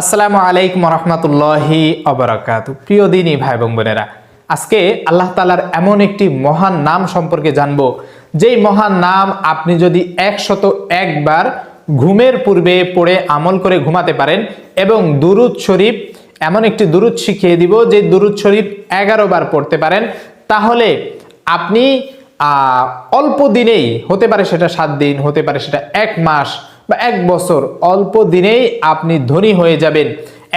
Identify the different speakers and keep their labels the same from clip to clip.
Speaker 1: আসসালামু আলাইকুম রহমতুল্লাহি অবরাকাত প্রিয় দিনই ভাই বোন বোনেরা, আজকে আল্লাহ তালার এমন একটি মহান নাম সম্পর্কে জানব। যেই মহান নাম আপনি যদি একশত একবার ঘুমের পূর্বে পড়ে আমল করে ঘুমাতে পারেন এবং দুরুদ শরীফ, এমন একটি দুরুদ শিখিয়ে দিব যে দুরুদ শরীফ এগারো বার পড়তে পারেন, তাহলে আপনি অল্প দিনেই, হতে পারে সেটা সাত দিন, হতে পারে সেটা এক মাস বা এক বছর অল্প দিনেই আপনি ধনী হয়ে যাবেন।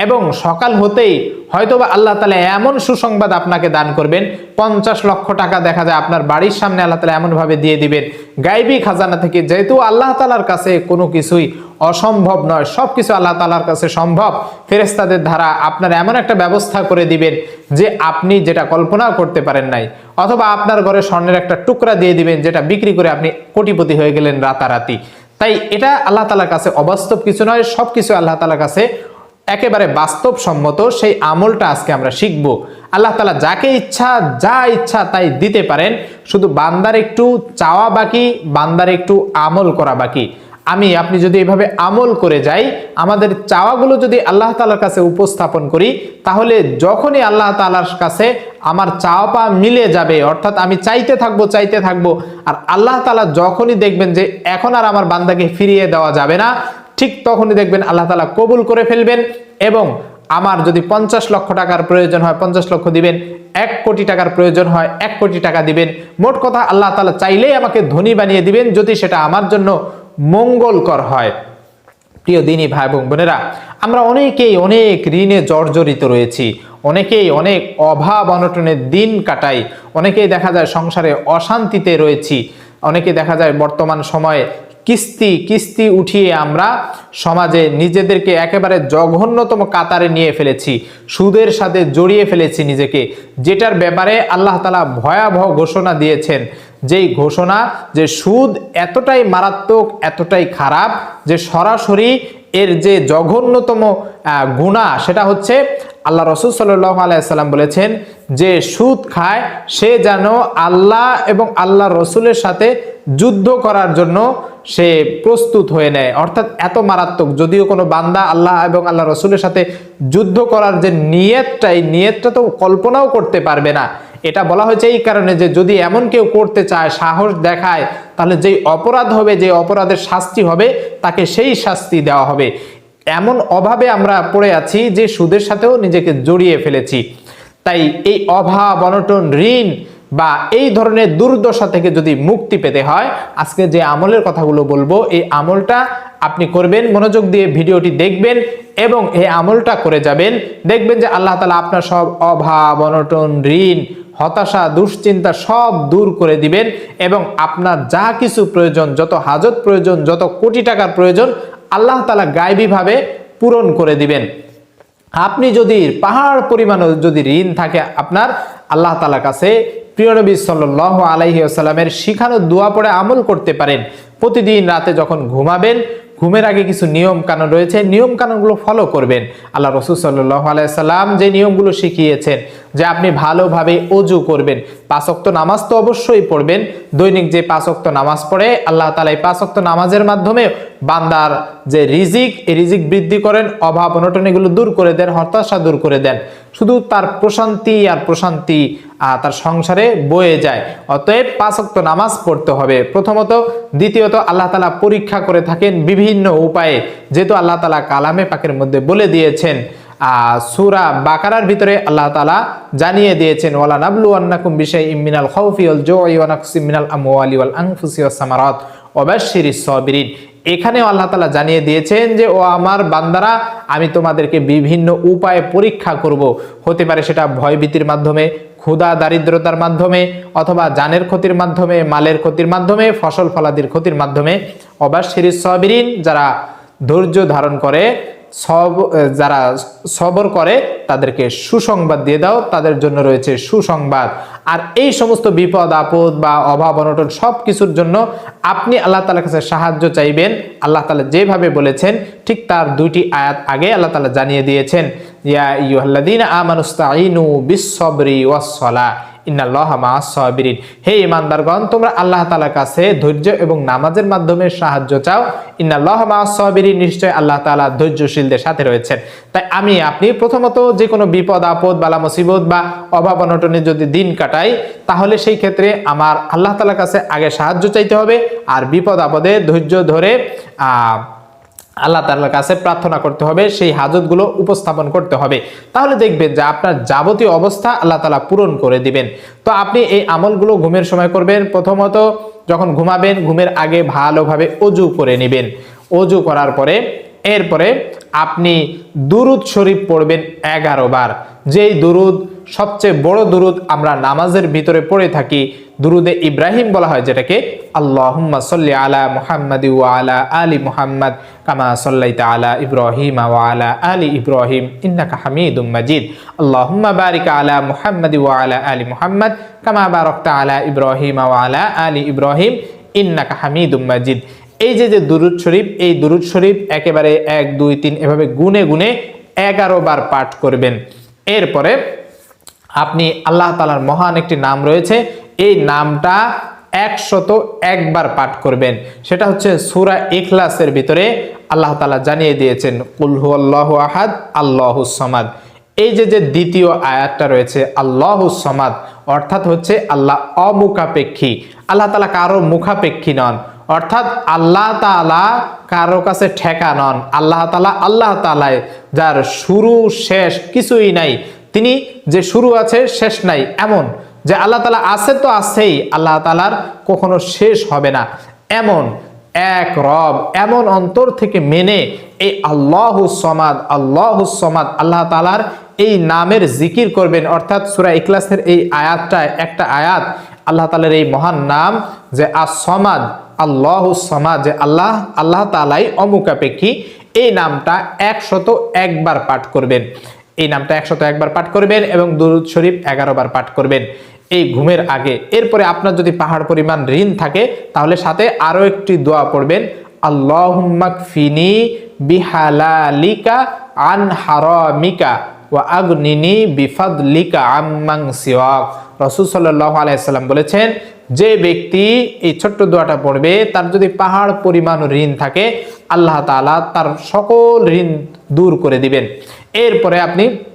Speaker 1: এবং সকাল হতেই হয়তোবা আল্লাহ তালা এমন সুসংবাদ আপনাকে দান করবেন, পঞ্চাশ লক্ষ টাকা দেখা যায় আপনার বাড়ির সামনে আল্লাহ তালা এমনভাবে দিয়ে দিবেন। গাইবি খাজানা থেকে যেহেতু আল্লাহ তালার কাছে কোনো কিছুই অসম্ভব নয় সব কিছু আল্লাহ তালার কাছে সম্ভব ফেরেস্তাদের দ্বারা আপনার এমন একটা ব্যবস্থা করে দিবেন যে আপনি যেটা কল্পনাও করতে পারেন নাই, অথবা আপনার ঘরে স্বর্ণের একটা টুকরা দিয়ে দিবেন যেটা বিক্রি করে আপনি কোটিপতি হয়ে গেলেন রাতারাতি। তাই এটা আল্লাহ তালার কাছে অবাস্তব কিছু নয় সব কিছু আল্লাহ তালার কাছে একেবারে বাস্তবসম্মত। সেই আমলটা আজকে আমরা শিখব। আল্লাহ তালা যাকে ইচ্ছা, যা ইচ্ছা তাই দিতে পারেন। শুধু বান্দার একটু চাওয়া বাকি, বান্দার একটু আমল করা বাকি। আমি, আপনি যদি এভাবে আমল করে যাই, আমাদের চাওয়াগুলো যদি আল্লাহ তালার কাছে উপস্থাপন করি, তাহলে যখনই আল্লাহ তালার কাছে আমার চাওয়া পা মিলে যাবে, অর্থাৎ আমি চাইতে থাকব চাইতে থাকব, আর আল্লাহ তালা যখনই দেখবেন যে এখন আর আমার বান্দাকে ফিরিয়ে দেওয়া যাবে না, ঠিক তখনই দেখবেন আল্লাহ তালা কবুল করে ফেলবেন এবং আমার যদি পঞ্চাশ লক্ষ টাকার প্রয়োজন হয়, পঞ্চাশ লক্ষ দিবেন, এক কোটি টাকার প্রয়োজন হয়, এক কোটি টাকা দিবেন, মোট কথা আল্লাহ তালা চাইলেই আমাকে ধনী বানিয়ে দিবেন যদি সেটা আমার জন্য মঙ্গলকর হয়। প্রিয় দিনী ভাই বোন বোনেরা, আমরা অনেকেই অনেক ঋণে জর্জরিত রয়েছি, অনেকেই অনেক অভাব অনটনের দিন কাটাই, অনেকেই দেখা যায় সংসারে অশান্তিতে রয়েছি, অনেকে দেখা যায় বর্তমান সময়ে কিস্তি কিস্তি উঠিয়ে আমরা সমাজে নিজেদেরকে একেবারে জঘন্যতম কাতারে নিয়ে ফেলেছি, সুদের সাথে জড়িয়ে ফেলেছি নিজেকে, যেটার ব্যাপারে আল্লাহ তালা ভয়াবহ ঘোষণা দিয়েছেন যেই ঘোষণা যে সুদ এতটাই মারাত্মক, এতটাই খারাপ, যে সরাসরি এর যে জঘন্যতম গুণা সেটা হচ্ছে আল্লাহ রসুল সাল্লাহ আলাইসাল্লাম বলেছেন যে সুদ খায় সে যেন আল্লাহ এবং আল্লাহ রসুলের সাথে যুদ্ধ করার জন্য সে প্রস্তুত হয়ে নেয়। অর্থাৎ এত মারাত্মক, যদিও কোনো বান্দা আল্লাহ এবং আল্লাহ রসুলের সাথে যুদ্ধ করার যে নিয়তটা এই নিয়তটা তো কল্পনাও করতে পারবে না। এটা বলা হয়েছে এই কারণে যে যদি এমন কেউ করতে চায়, সাহস দেখায়, তাহলে যেই অপরাধ হবে যে অপরাধের শাস্তি হবে, তাকে সেই শাস্তি দেওয়া হবে। এমন অভাবে আমরা পড়ে আছি যে সুদের সাথেও নিজেকে জড়িয়ে ফেলেছি। তাই এই অভাব, অনটন, ঋণ বা এই ধরনের দুর্দশা থেকে যদি মুক্তি পেতে হয়, আজকে যে আমলের কথাগুলো বলব, এই আমলটা আপনি করবেন, মনোযোগ দিয়ে ভিডিওটি দেখবেন এবং এই আমলটা করে যাবেন। দেখবেন যে আল্লাহ তালা আপনার সব অভাব, অনটন, ঋণ হতাশা, দুশ্চিন্তা সব দূর করে দিবেন এবং আপনার যা কিছু প্রয়োজন, যত হাজত প্রয়োজন, যত কোটি টাকার প্রয়োজন, আল্লাহ তালা গায়েবীভাবে পূরণ করে দিবেন। আপনি যদি পাহাড় পরিমাণ যদি ঋণ থাকে আপনার, আল্লাহ তালার কাছে প্রিয় নবী সাল্লাহ আলাইহি আসাল্লামের শিখানো দোয়া পড়ে আমল করতে পারেন। প্রতিদিন রাতে যখন ঘুমাবেন, ঘুমের আগে কিছু নিয়ম কানুন রয়েছে নিয়ম কানুনগুলো ফলো করবেন। আল্লাহ রসুল সাল্লাহ আলাইসাল্লাম যে নিয়মগুলো শিখিয়েছেন যে আপনি ভালোভাবে অজু করবেন। পাঁচক্ত নামাজ তো অবশ্যই পড়বেন। দৈনিক যে পাঁচক্ত নামাজ পড়ে, আল্লাহ তালা এই পাঁচক্ত নামাজের মাধ্যমে বান্দার যে রিজিক, এই রিজিক বৃদ্ধি করেন, অভাব অনটন এগুলো দূর করে দেন, হতাশা দূর করে দেন। শুধু তার প্রশান্তি আর প্রশান্তি তার সংসারে বয়ে যায়। অতএব পাঁচক্ত নামাজ পড়তে হবে। প্রথমত, দ্বিতীয়ত, আল্লাহ তালা পরীক্ষা করে থাকেন বিভিন্ন উপায়ে। যেহেতু আল্লাহ তালা কালামে পাকের মধ্যে বলে দিয়েছেন সূরা বাকারার ভিতরে আল্লাহ তালা জানিয়ে দিয়েছেন, ওয়ালা নাবলু আন্নাকুম বিষয় ইমিনাল খাউফি ওয়াল জুই ওয়া নাকসিম মিনাল আমওয়ালি ওয়াল ওয়াস সামারাত ওয়াবাশশিরিস সাবিরিন। এখানেও আল্লাহ তালা জানিয়ে দিয়েছেন যে, ও আমার বান্দারা, আমি তোমাদেরকে বিভিন্ন উপায়ে পরীক্ষা করব। হতে পারে সেটা ভয়ভীতির মাধ্যমে, ক্ষুধা, দারিদ্রতার মাধ্যমে অথবা জানের ক্ষতির মাধ্যমে, মালের ক্ষতির মাধ্যমে, ফসল ফলাদির ক্ষতির মাধ্যমে। অবাশিরিস সাবিরিন, যারা ধৈর্য ধারণ করে সব যারা সবর করে তাদেরকে সুসংবাদ দিয়ে দাও। তাদের জন্য রয়েছে সুসংবাদ। আর এই সমস্ত বিপদ, আপদ বা অভাব, অনটন সব কিছুর জন্য আপনি আল্লাহ তালার কাছে সাহায্য চাইবেন। আল্লাহ তালা যেভাবে বলেছেন, ঠিক তার দুইটি আয়াত আগে আল্লাহ তালা জানিয়ে দিয়েছেন। ইয়া হে ইমানদারগণ তোমরা আল্লাহ তাআলার কাছে ধৈর্য এবং নামাজের মাধ্যমে সাহায্য চাও। ইন্নাল্লাহ মা সাবিরিন নিশ্চয় আল্লাহ তাআলা ধৈর্যশীলদের সাথে রয়েছেন। তাই আমি, আপনি প্রথমত যে কোনো বিপদ, আপদ, বালা, মুসিবত বা অভাব, অনটনে যদি দিন কাটাই, তাহলে সেই ক্ষেত্রে আমার আল্লাহ তাআলার কাছে আগে সাহায্য চাইতে হবে। আর বিপদ, আপদে ধৈর্য ধরে, আহ আল্লাহ তাআলার কাছে প্রার্থনা করতে হবে, সেই হাজতগুলো উপস্থাপন করতে হবে। তাহলে দেখবেন যে আপনার যাবতীয় অবস্থা আল্লাহ তাআলা পূরণ করে দিবেন। তো আপনি এই আমলগুলো ঘুমের সময় করবেন। প্রথমত যখন ঘুমাবেন, ঘুমের আগে ভালোভাবে অজু করে নেবেন। অজু করার পরে, এরপরে আপনি দুরুদ শরীফ পড়বেন এগারো বার। যেই দুরুদ সবচেয়ে বড় দুরুদ আমরা নামাজের ভিতরে পড়ে থাকি, দুরুদে ইব্রাহিম বলা হয় যেটাকে আল্লাহুম্মা সাল্লি আলা মুহাম্মাদ ওয়া আলা মুহাম্মাদ কামা সাল্লাইতা আলা ইব্রাহিম ওয়া আলা ইব্রাহিম ইন্নাকা হামিদুম মাজিদ। আল্লাহুম্মা বারিক আলা মুহাম্মাদ ওয়া আলা মুহাম্মাদ কামা বারাকতা আলা ইব্রাহিম ওয়া আলা আলি ইব্রাহিম ইন্নাকা হামিদুম মাজিদ। এই যে যে দুরুদ শরীফ, এই দুরুদ শরীফ একেবারে এক, দুই, তিন এভাবে গুনে গুনে এগারো বার পাঠ করবেন। এরপরে আপনি আল্লাহ তালার মহান একটি নাম রয়েছে, এই নামটা একশত একবার পাঠ করবেন। সেটা হচ্ছে সুরা ইখলাসের ভিতরে আল্লাহ তালা জানিয়ে দিয়েছেন কুলহু আল্লাহ আহাদ, আল্লাহ সমাদ। এই যে যে দ্বিতীয় আয়াতটা রয়েছে, আল্লাহ সমাদ, অর্থাৎ হচ্ছে আল্লাহ অমুখাপেক্ষী। আল্লাহ তালা কারও মুখাপেক্ষী নন, অর্থাৎ আল্লাহ তালা কারও কাছে ঠেকা নন। আল্লাহ তালা আল্লাহ তালায় যার শুরু, শেষ কিছুই নাই তিনি যে শুরু আছে, শেষ নাই, এমন। যে আল্লাহ তালা আছে তো আছেই, আল্লাহ তালার কখনো শেষ হবে না। এমন এক রব, এমন অন্তর থেকে মেনে এই আল্লাহ সমাদ আল্লাহ সমাদ, আল্লাহ তালার এই নামের জিকির করবেন। অর্থাৎ সুরা ইকলাসের এই আয়াতটা একটা আয়াত, আল্লাহ তালার এই মহান নাম যে আসমাদ আল্লাহ সমাদ, যে আল্লাহ আল্লাহ তালাই অমুকাপেক্ষী এই নামটা একশত একবার পাঠ করবেন। এই নামটা একশত একবার পাঠ করবেন এবং দুরুদ শরীফ এগারো বার পাঠ করবেন। এই ঘুমের আগে। এরপরে আপনার যদি পাহাড় পরিমাণ ঋণ থাকে, তাহলে সাথে আরও একটি দোয়া পড়বেন। আল্লাহুম্মাক ফিনি বিহালালিকা আন হারামিকা ওয়া আগনিনি বিফাদলিকা আম্মাং সিওয়াক। রসুল সাল্লাহ আলাইসাল্লাম বলেছেন, যে ব্যক্তি এই ছোট্ট দোয়াটা পড়বে, তার যদি পাহাড় পরিমাণ ঋণ থাকে, আল্লাহ তাআলা তার সকল ঋণ দূর করে দিবেন। এরপরে আপনি আহ,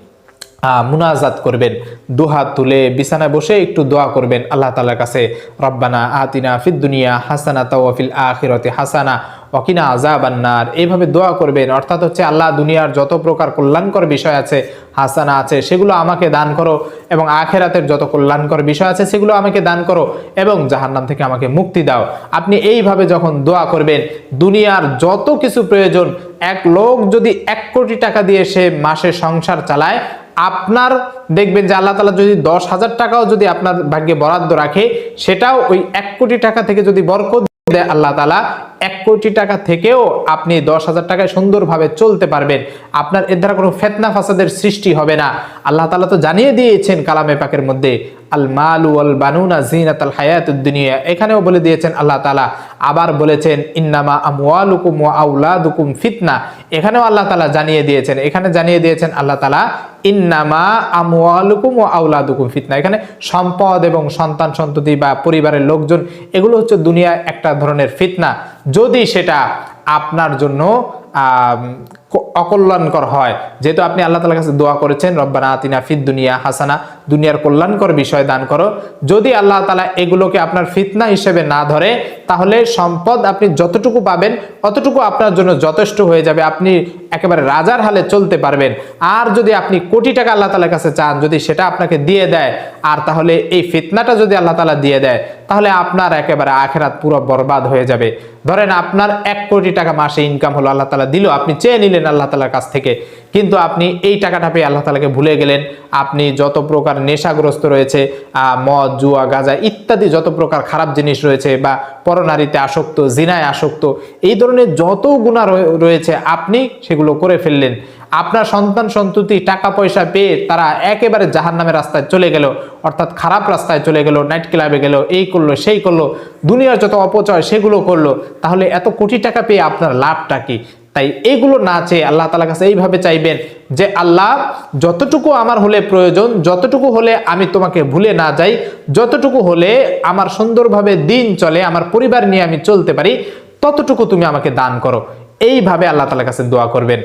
Speaker 1: মুনাজাত করবেন। দুহাত তুলে বিছানায় বসে একটু দোয়া করবেন আল্লাহ তাআলার কাছে। রব্বানা আতিনা ফিদ দুনিয়া হাসানা তাওয়াফিল আখিরতে হাসানা ওয়াকিনা আজাবান্নার এইভাবে দোয়া করবেন, অর্থাৎ হচ্ছে আল্লাহ দুনিয়ার যত প্রকার কল্যাণকর বিষয় আছে, হাসানা আছে, সেগুলো আমাকে দান করো এবং আখেরাতের যত কল্যাণকর বিষয় আছে, সেগুলো আমাকে দান করো এবং জাহান্নাম থেকে আমাকে মুক্তি দাও। আপনি এইভাবে যখন দোয়া করবেন, দুনিয়ার যত কিছু প্রয়োজন, এক লোক যদি এক কোটি টাকা দিয়ে সে মাসে সংসার চালায় আপনার দেখবেন যে আল্লাহ তালা যদি দশ হাজার টাকাও যদি আপনার ভাগ্যে বরাদ্দ রাখে, সেটাও ওই এক কোটি টাকা থেকে যদি বরকত দেয় আল্লাহ তালা, এক কোটি টাকা থেকেও আপনি দশ হাজার টাকায় সুন্দরভাবে চলতে পারবেন। আপনার এর দ্বারা কোনো ফেতনা ফাসাদের সৃষ্টি হবে না। আল্লাহ তালা তো জানিয়ে দিয়েছেন কালামে পাকের মধ্যে আল মালু আল বানুনা জিনাত আল হায়াতুদ দুনিয়া। এখানেও বলে দিয়েছেন আল্লাহ তালা আবার বলেছেন, ইন্নামা আমওয়ালুকুম ওয়া আউলাদুকুম ফিতনা। এখানেও আল্লাহ তালা জানিয়ে দিয়েছেন, এখানে জানিয়ে দিয়েছেন আল্লাহ তালা ইন্নামা আমওয়ালুকুম ওয়া আউলাদুকুম ফিতনা। এখানে সম্পদ এবং সন্তান সন্ততি বা পরিবারের লোকজন, এগুলো হচ্ছে দুনিয়া একটা ধরনের ফিতনা। যদি সেটা আপনার জন্য অকল্যাণকর হয়। যেহেতু আপনি আল্লাহ তালার কাছে দোয়া করেছেন, রব্বানা আতিনা ফিদ দুনিয়া হাসানা দুনিয়ার কল্যাণকর বিষয় দান করো। যদি আল্লাহ তালা এগুলোকে আপনার ফিতনা হিসেবে না ধরে, তাহলে সম্পদ আপনি যতটুকু পাবেন, অতটুকু আপনার জন্য যথেষ্ট হয়ে যাবে। আপনি একেবারে রাজার হালে চলতে পারবেন। আর যদি আপনি কোটি টাকা আল্লাহ তালার কাছে চান, যদি সেটা আপনাকে দিয়ে দেয়, আর তাহলে এই ফিতনাটা যদি আল্লাহ তালা দিয়ে দেয়, তাহলে আপনার একেবারে আখেরাত পুরো বরবাদ হয়ে যাবে। ধরেন আপনার এক কোটি টাকা মাসে ইনকাম হলো, আল্লাহ তালা দিল, আপনি চেয়ে নিলেন আল্লাহ তালার কাছ থেকে। কিন্তু আপনি এই টাকাটা পেয়ে আল্লাহ তালাকে ভুলে গেলেন। আপনি যত প্রকার নেশাগ্রস্ত রয়েছে মদ, জুয়া, গাঁজা ইত্যাদি যত প্রকার খারাপ জিনিস রয়েছে বা পরনারীতে আসক্ত, জিনায় আসক্ত, এই ধরনের যত গুণা রয়েছে আপনি সেগুলো করে ফেললেন। আপনার সন্তান সন্ততি টাকা পয়সা পেয়ে তারা একেবারে জাহান নামের রাস্তায় চলে গেল, অর্থাৎ খারাপ রাস্তায় চলে গেল, নাইট ক্লাবে গেল, এই করল, সেই করল, দুনিয়ার যত অপচয় সেগুলো করল, তাহলে এত কোটি টাকা পেয়ে আপনার লাভটা কি? তাই এগুলো না চেয়ে আল্লাহ তালার কাছে এইভাবে চাইবেন যে, আল্লাহ, যতটুকু আমার হলে প্রয়োজন, যতটুকু হলে আমি তোমাকে ভুলে না যাই, যতটুকু হলে আমার সুন্দরভাবে দিন চলে, আমার পরিবার নিয়ে আমি চলতে পারি, ততটুকু তুমি আমাকে দান করো। এইভাবে আল্লাহ তালার কাছে দোয়া করবেন।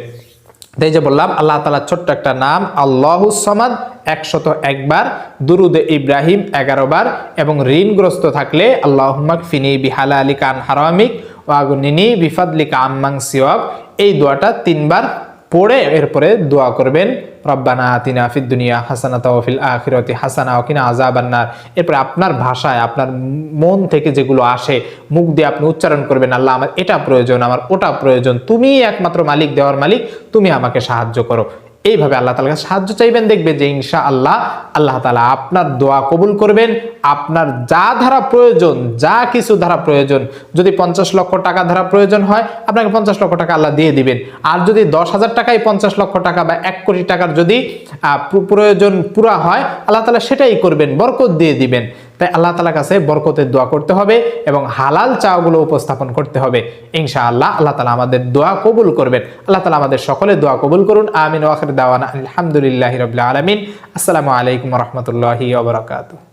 Speaker 1: তাই যে বললাম, আল্লাহ তালা ছোট্ট একটা নাম আল্লাহ সমাদ, একশত একবার, দুরুদে ইব্রাহিম এগারো বার, এবং ঋণগ্রস্ত থাকলে আল্লাহ ফিনি বিহালা আলী কান হারামিক ওয়াগুনিনি বিফাদলিকা আম্মাং সিওয়াক এই দোয়াটা তিনবার পড়ে এরপরে দোয়া করবেন, রব্বানা আতিনা ফিদ দুনিয়া হাসানা তাওফিল আখিরতি হাসানা ওকিনা আজাবান্নার এরপরে আপনার ভাষায়, আপনার মন থেকে যেগুলো আসে, মুখ দিয়ে আপনি উচ্চারণ করবেন, আল্লাহ, আমার এটা প্রয়োজন, আমার ওটা প্রয়োজন তুমি একমাত্র মালিক, দেওয়ার মালিক, তুমি আমাকে সাহায্য করো। এইভাবে আল্লাহ তালার কাছে সাহায্য চাইবেন, দেখবেন যে ইনশা আল্লাহ আল্লাহ তালা আপনার দোয়া কবুল করবেন। আপনার যা ধারা প্রয়োজন, যা কিছু ধারা প্রয়োজন, যদি পঞ্চাশ লক্ষ টাকা ধারা প্রয়োজন হয়, আপনাকে পঞ্চাশ লক্ষ টাকা আল্লাহ দিয়ে দিবেন। আর যদি দশ হাজার টাকায় পঞ্চাশ লক্ষ টাকা বা এক কোটি টাকার যদি প্রয়োজন পুরা হয়, আল্লাহ তালা সেটাই করবেন, বরকত দিয়ে দিবেন। তাই আল্লাহ তালার কাছে বরকতের দোয়া করতে হবে এবং হালাল চাওয়াগুলো উপস্থাপন করতে হবে। ইনশা আল্লাহ আল্লাহ তালা আমাদের দোয়া কবুল করবেন। আল্লাহ তালা আমাদের সকলে দোয়া কবুল করুন। আমিন। ওয়াখির দাওয়ান আলহামদুলিল্লাহ রবিল আলমিন। আসসালামু আলাইকুম রহমতুল্লাহি ওবরাকাতু